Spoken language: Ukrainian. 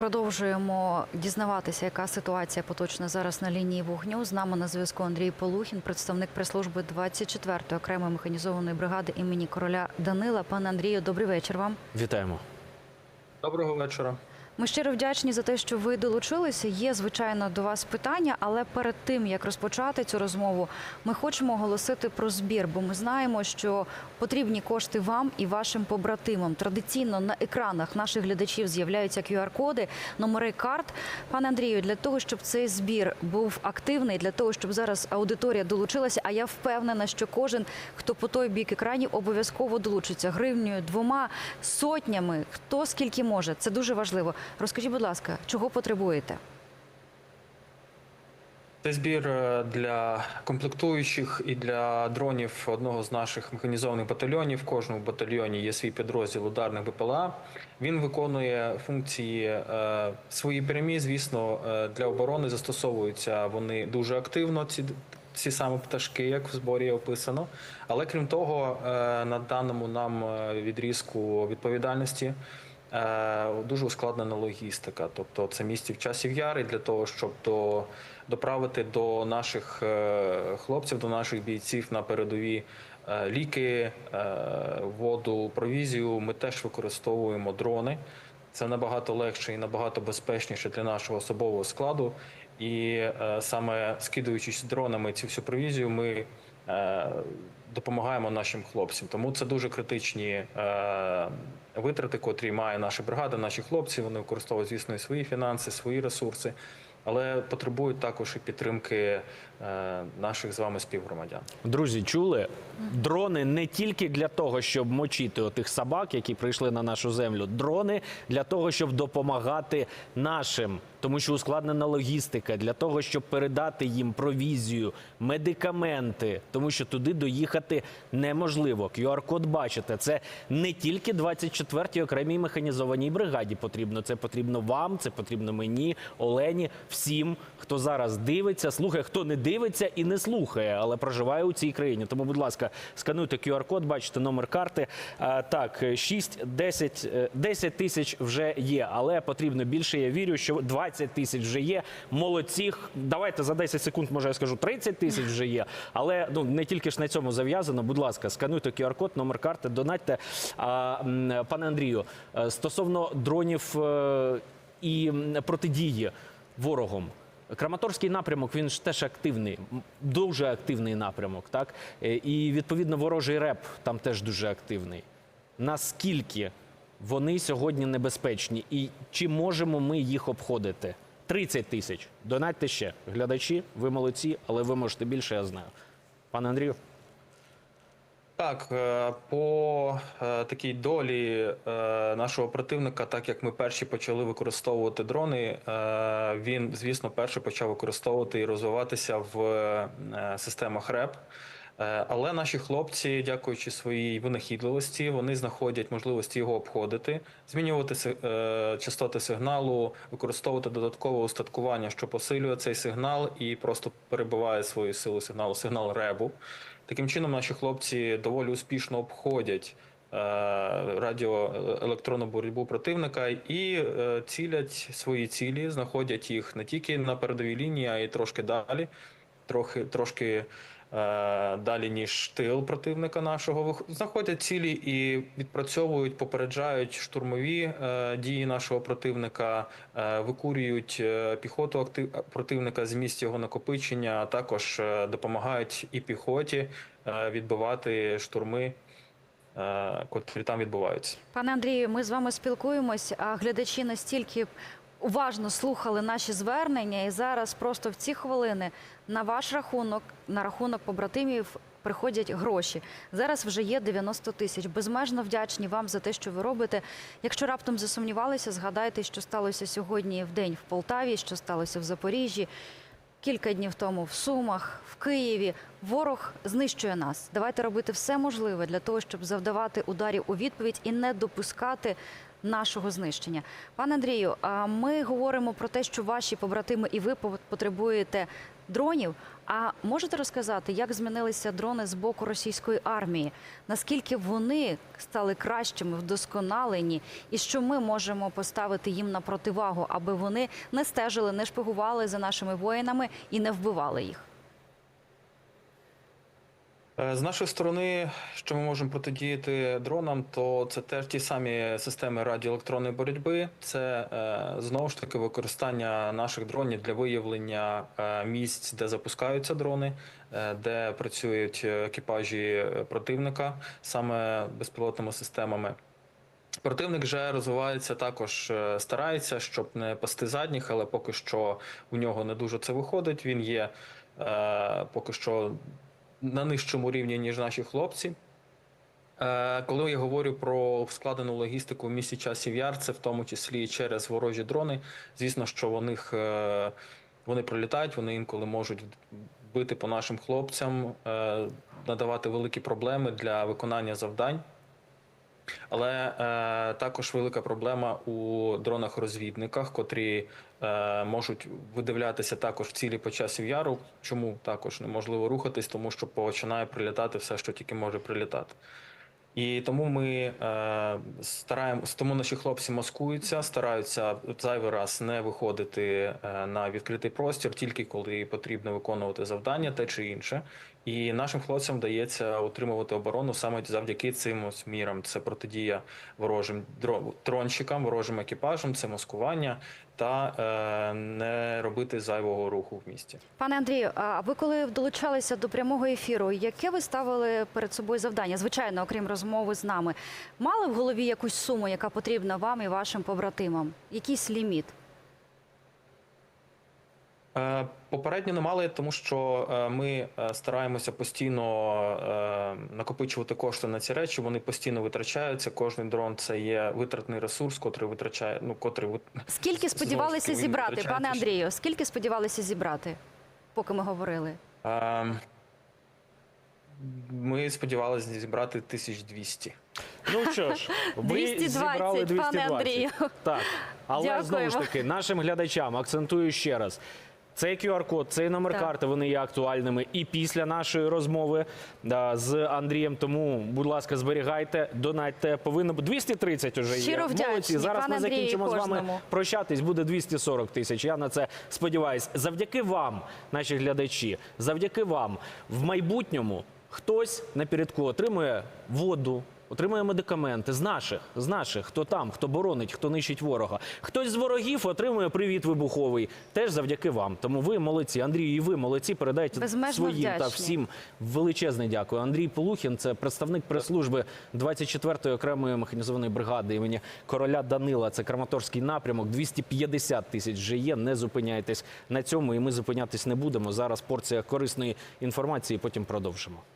Продовжуємо дізнаватися, яка ситуація поточна зараз на лінії вогню. З нами на зв'язку Андрій Полухін, представник прес-служби 24-ї окремої механізованої бригади імені короля Данила. Пане Андрію, добрий вечір вам. Вітаємо. Доброго вечора. Ми щиро вдячні за те, що ви долучилися. Є звичайно до вас питання, але перед тим як розпочати цю розмову, ми хочемо оголосити про збір, бо ми знаємо, що потрібні кошти вам і вашим побратимам. Традиційно на екранах наших глядачів з'являються QR-коди, номери карт. Пане Андрію, для того, щоб цей збір був активний, для того, щоб зараз аудиторія долучилася. А я впевнена, що кожен, хто по той бік екранів, обов'язково долучиться гривнею, двома сотнями, хто скільки може. Це дуже важливо. Розкажіть, будь ласка, чого потребуєте? Це збір е, для комплектуючих і для дронів одного з наших механізованих батальйонів. В кожному батальйоні є свій підрозділ ударних БПЛА. Він виконує функції е, свої прямі. Звісно, е, для оборони застосовуються вони дуже активно. Ці ці саме пташки, як в зборі описано. Але крім того, на даному нам відрізку відповідальності. Е, Дуже ускладнена логістика, тобто це місті в часів яри для того, щоб до, доправити до наших е, хлопців, до наших бійців на передові е, ліки, воду, провізію. Ми теж використовуємо дрони. Це набагато легше і набагато безпечніше для нашого особового складу. І саме скидуючись дронами цю всю провізію, ми допомагаємо нашим хлопцям. Тому це дуже критичні е, витрати, котрі має наша бригада, наші хлопці. Вони використовують, звісно, і свої фінанси, свої ресурси, але потребують також і підтримки е, наших з вами співгромадян. Друзі, чули? Дрони не тільки для того, щоб мочити отих собак, які прийшли на нашу землю. Дрони для того, щоб допомагати нашим, тому що ускладнена логістика, для того, щоб передати їм провізію, медикаменти, тому що туди доїхати неможливо. QR-код бачите, це не тільки 24-й окремій механізованій бригаді потрібно. Це потрібно вам, це потрібно мені, Олені, всім, хто зараз дивиться, слухає, хто не дивиться і не слухає, але проживає у цій країні. Тому, будь ласка, скануйте QR-код, бачите номер карти. Так, 6, 10, е, 10 тисяч вже є, але потрібно більше. Я вірю, що 20 тисяч вже є. Молодці. Давайте за 10 секунд, може я скажу, 30 тисяч вже є. Але ну не тільки ж на цьому зав'язано. Будь ласка, скануйте QR-код, номер карти, донатьте. Пане Андрію, е, стосовно дронів е, і протидії ворогом. Краматорський напрямок він ж теж активний, дуже активний напрямок, так Е, і відповідно ворожий реп там теж дуже активний. Наскільки вони сьогодні небезпечні, і чи можемо ми їх обходити? 30 тисяч. Донатьте ще. Глядачі, ви молодці, але ви можете більше, я знаю. Пане Андрію. Так, е, по е, такій долі е, нашого противника, так як ми перші почали використовувати дрони, він, звісно, перший почав використовувати і розвиватися в системах РЕП. Але наші хлопці, дякуючи своїй винахідливості, вони знаходять можливості його обходити, змінювати частоти сигналу, використовувати додаткове устаткування, що посилює цей сигнал і просто перебиває свою силу сигналу, сигнал ребу. Таким чином, наші хлопці доволі успішно обходять е, радіоелектронну боротьбу противника і е, цілять свої цілі, знаходять їх не тільки на передовій лінії, а й трошки далі, трохи трошки. Е, Далі ніж тил противника нашого знаходять цілі і відпрацьовують, попереджають штурмові е, дії нашого противника, е, викурюють піхоту противника з місць його накопичення, а також допомагають і піхоті відбивати штурми, котрі там відбуваються. Пане Андрію, ми з вами спілкуємось, а глядачі настільки уважно слухали наші звернення, і зараз просто в ці хвилини на ваш рахунок, на рахунок побратимів. Приходять гроші. Зараз вже є 90 тисяч. Безмежно вдячні вам за те, що ви робите. Якщо раптом засумнівалися, згадайте, що сталося сьогодні в день в Полтаві, що сталося в Запоріжжі. Кілька днів тому в Сумах, в Києві ворог знищує нас. Давайте робити все можливе для того, щоб завдавати ударів у відповідь і не допускати нашого знищення. Пане Андрію, ми говоримо про те, що ваші побратими і ви по- потребуєте дронів. А можете розказати, як змінилися дрони з боку російської армії? Наскільки вони стали кращими, вдосконалені, і що ми можемо поставити їм на противагу, аби вони не стежили, не шпигували за нашими воїнами і не вбивали їх? Е, З нашої сторони, що ми можемо протидіяти дронам, то це теж ті самі системи радіоелектронної боротьби. Це е, знову ж таки використання наших дронів для виявлення е, місць, де запускаються дрони, де працюють екіпажі противника саме безпілотними системами. Противник вже розвивається також, старається, щоб не пасти задніх, але поки що у нього не дуже це виходить. Він є поки що на нижчому рівні, ніж наші хлопці. Е, Коли я говорю про складену логістику в місті часів яр, це в тому числі через ворожі дрони. Звісно, що вони, е, вони пролітають, вони інколи можуть бити по нашим хлопцям, е, надавати великі проблеми для виконання завдань. Але е, також велика проблема у дронах-розвідниках, котрі е, можуть видивлятися також цілі по часів яру. Чому також неможливо рухатись, тому що починає прилітати все, що тільки може прилітати. І тому ми е, стараємося, тому наші хлопці маскуються, стараються зайвий раз не виходити е, на відкритий простір, тільки коли потрібно виконувати завдання те чи інше. І нашим хлопцям вдається утримувати оборону саме завдяки цим ось мірам. Це протидія ворожим дро- дронщикам, ворожим екіпажам, це маскування та е, не робити зайвого руху в місті. Пане Андрію, а ви коли долучалися до прямого ефіру, яке ви ставили перед собою завдання? Звичайно, окрім розмови з нами, мали в голові якусь суму, яка потрібна вам і вашим побратимам? Якийсь ліміт? Е, Попередньо не мали, тому що е, ми е, стараємося постійно накопичувати кошти на ці речі. Вони постійно витрачаються. Кожний дрон це є витратний ресурс, котрий витрачає. Ну котрий Скільки сподівалися таки, зібрати, пане. Андрію? Скільки сподівалися зібрати, поки ми говорили? Ми сподівалися зібрати 1200. Ну що ж, ви 220, зібрали 220. пане Андрію. Так, але Дякуємо. знову ж таки, нашим глядачам акцентую ще раз. Цей QR-код, цей номер Так. карти, вони є актуальними і після нашої розмови да, з Андрієм. Тому, будь ласка, зберігайте, донатьте. Повинно бути 230 уже є. Щиро вдячні, Молодці. Зараз пане ми закінчимо з вами прощатись. Буде 240 тисяч. Я на це сподіваюся. Завдяки вам, наші глядачі, завдяки вам в майбутньому хтось напередку отримує воду. Отримує медикаменти з наших, з наших, хто там, хто боронить, хто нищить ворога. Хтось з ворогів отримує привіт вибуховий. Теж завдяки вам. Тому ви молодці. Андрій, і ви молодці. Передайте Безмежно своїм та всім величезне дякую. Андрій Полухін, це представник прес-служби 24-ї окремої механізованої бригади імені короля Данила. Це Краматорський напрямок. 250 тисяч вже є. Не зупиняйтесь на цьому, і ми зупинятись не будемо. Зараз порція корисної інформації. Потім продовжимо.